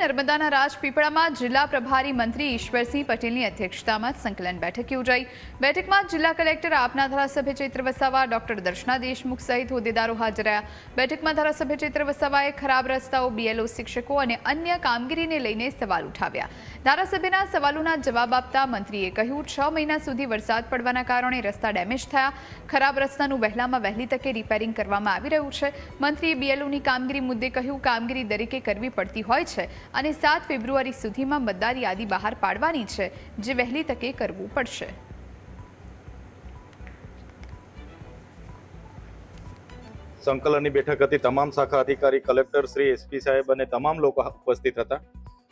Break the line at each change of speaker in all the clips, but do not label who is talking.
નર્મદાના રાજપીપળામાં જિલ્લા પ્રભારી મંત્રી ઈશ્વરસિંહ પટેલની અધ્યક્ષતામાં સંકલન બેઠક યોજાઈ. બેઠકમાં જિલ્લા કલેક્ટર આપના ધારાસભ્ય ચૈત્ર વસાવા, ડોક્ટર દર્શના દેશમુખ સહિત હોદ્દેદારો હાજર રહ્યા. બેઠકમાં ધારાસભ્ય ચૈત્ર વસાવાએ ખરાબ રસ્તાઓ બીએલઓ શિક્ષકો અને અન્ય કામગીરીને લઈને સવાલ ઉઠાવ્યા. ધારાસભ્યના સવાલોના જવાબ આપતા મંત્રીએ કહ્યું, છ મહિના સુધી વરસાદ પડવાના કારણે રસ્તા ડેમેજ થયા. ખરાબ રસ્તાનું વહેલામાં વહેલી તકે રિપેરિંગ કરવામાં આવી રહ્યું છે. મંત્રીએ બીએલઓની કામગીરી મુદ્દે કહ્યું, કામગીરી દરેકે કરવી પડતી હોય છે. અને સાત ફેબ્રુઆરી સુધીમાં મતદાર યાદી બહાર પાડવાની છે, જે વહેલી તકે કરવું પડશે.
સંકલનની બેઠક હતી. તમામ શાખા અધિકારી, કલેક્ટર શ્રી, એસપી સાહેબ અને તમામ લોકો ઉપસ્થિત હતા.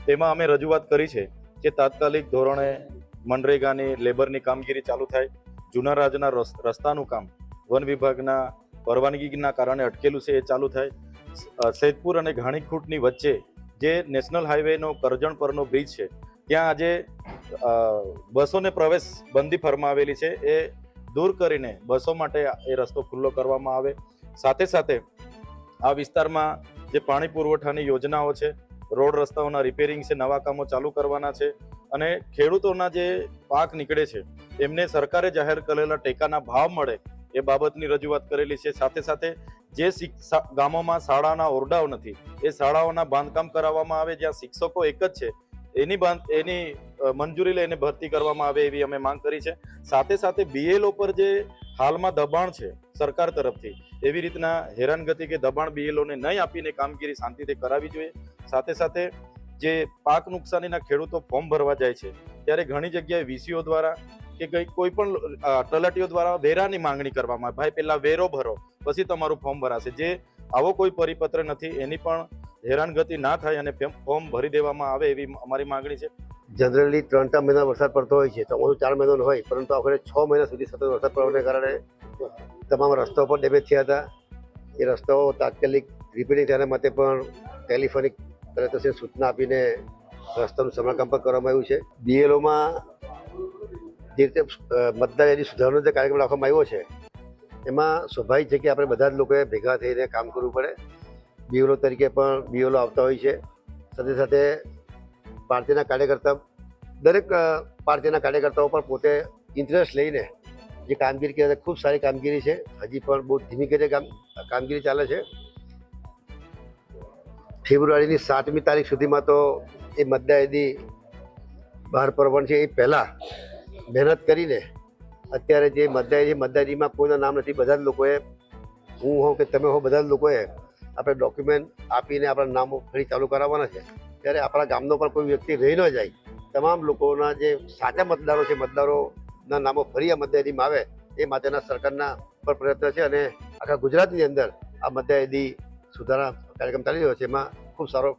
તેમાં અમે રજૂઆત કરી છે કે તાત્કાલિક ધોરણે મનરેગાની, લેબરની કામગીરી ચાલુ થાય. જૂના રાજના રસ- રસ્તાનું કામ વન વિભાગના પરવાનગીના કારણે અટકેલું છે, એ ચાલુ થાય. સૈદપુર અને ઘાણીખૂટની વચ્ચે જે નેશનલ હાઈવેનો કરજણ પરનો બ્રિજ છે, ત્યાં આજે બસોને પ્રવેશ બંધી ફરમાવેલી છે. એ દૂર કરીને બસો માટે એ રસ્તો ખુલ્લો કરવામાં આવે. સાથે સાથે આ વિસ્તારમાં જે પાણી પુરવઠાની યોજનાઓ છે, રોડ રસ્તાઓના રિપેરિંગ છે, નવા કામો ચાલુ કરવાના છે અને ખેડૂતોના જે પાક નીકળે છે, એમને સરકારે જાહેર કરેલા ટેકાના ભાવ મળે એ બાબતની રજૂઆત કરેલી છે. સાથે સાથે જે ગામોમાં શાળાના ઓરડાઓ નથી, એ શાળાઓના બાંધકામ કરાવવામાં આવે, જ્યાં શિક્ષકો એક જ છે, એની એની મંજૂરી લઈને ભરતી કરવામાં આવે એવી અમે માંગ કરી છે. સાથે સાથે બીએલઓ પર જે હાલમાં દબાણ છે સરકાર તરફથી, એવી રીતના હેરાનગતિ કે દબાણ બીએલઓને નહીં આપીને કામગીરી શાંતિથી કરાવી જોઈએ. સાથે સાથે જે પાક નુકસાનીના ખેડૂતો ફોર્મ ભરવા જાય છે, ત્યારે ઘણી જગ્યાએ વીસીઓ દ્વારા કે કઈ કોઈ પણ તલાટીઓ દ્વારા વેરાની માંગણી કરવામાં આવે. ભાઈ પહેલા વેરો ભરો પછી તમારું ફોર્મ ભરાશે. જે આવો કોઈ પરિપત્ર નથી, એની પણ હેરાનગતિ ના થાય અને ફોર્મ ભરી દેવામાં આવે એવી અમારી માંગણી છે.
જનરલી ત્રણ ચાર મહિના વરસાદ પડતો હોય છે ચોમાસું ચાર મહિનાનો હોય, પરંતુ આખરે છ મહિના સુધી સતત વરસાદ પડવાને કારણે તમામ રસ્તાઓ પણ ડેમેજ થયા હતા. એ રસ્તાઓ તાત્કાલિક રિપેરિંગ થયા માટે પણ ટેલિફોનિક તરત સૂચના આપીને રસ્તાનું સમારકામ પણ કરવામાં આવ્યું છે. બીએલઓમાં જે રીતે મતદાર સુધારવાનો જે કાર્યક્રમ રાખવામાં આવ્યો છે એમાં સ્વાભાવિક છે કે આપણે બધા જ લોકોએ ભેગા થઈને કામ કરવું પડે. બીઓલો તરીકે પણ બીઓલો આવતા હોય છે. સાથે સાથે પાર્ટીના કાર્યકર્તા, દરેક પાર્ટીના કાર્યકર્તાઓ પણ પોતે ઇન્ટરેસ્ટ લઈને જે કામગીરી કરે ખૂબ સારી કામગીરી છે. હજી પણ બહુ ધીમી ગતિએ કામ, કામગીરી ચાલે છે. ફેબ્રુઆરીની સાતમી તારીખ સુધીમાં તો એ મતદાયદી બહાર પડવાની છે એ પહેલાં મહેનત કરીને અત્યારે જે મતદાર છે મતદાર કોઈના નામ નથી, બધા જ લોકોએ હું હોઉં કે તમે હો બધા જ લોકોએ આપણે ડોક્યુમેન્ટ આપીને આપણા નામો ફરી ચાલુ કરાવવાના છે. ત્યારે આપણા ગામનો પણ કોઈ વ્યક્તિ રહી ન જાય. તમામ લોકોના જે સાચા મતદારો છે, મતદારોના નામો ફરી આ મતદારીમાં આવે, એ માટેના સરકારના પર પ્રયત્ન છે અને આખા ગુજરાતની અંદર આ મતદારી સુધારા કાર્યક્રમ ચાલી રહ્યો છે. એમાં ખૂબ સારો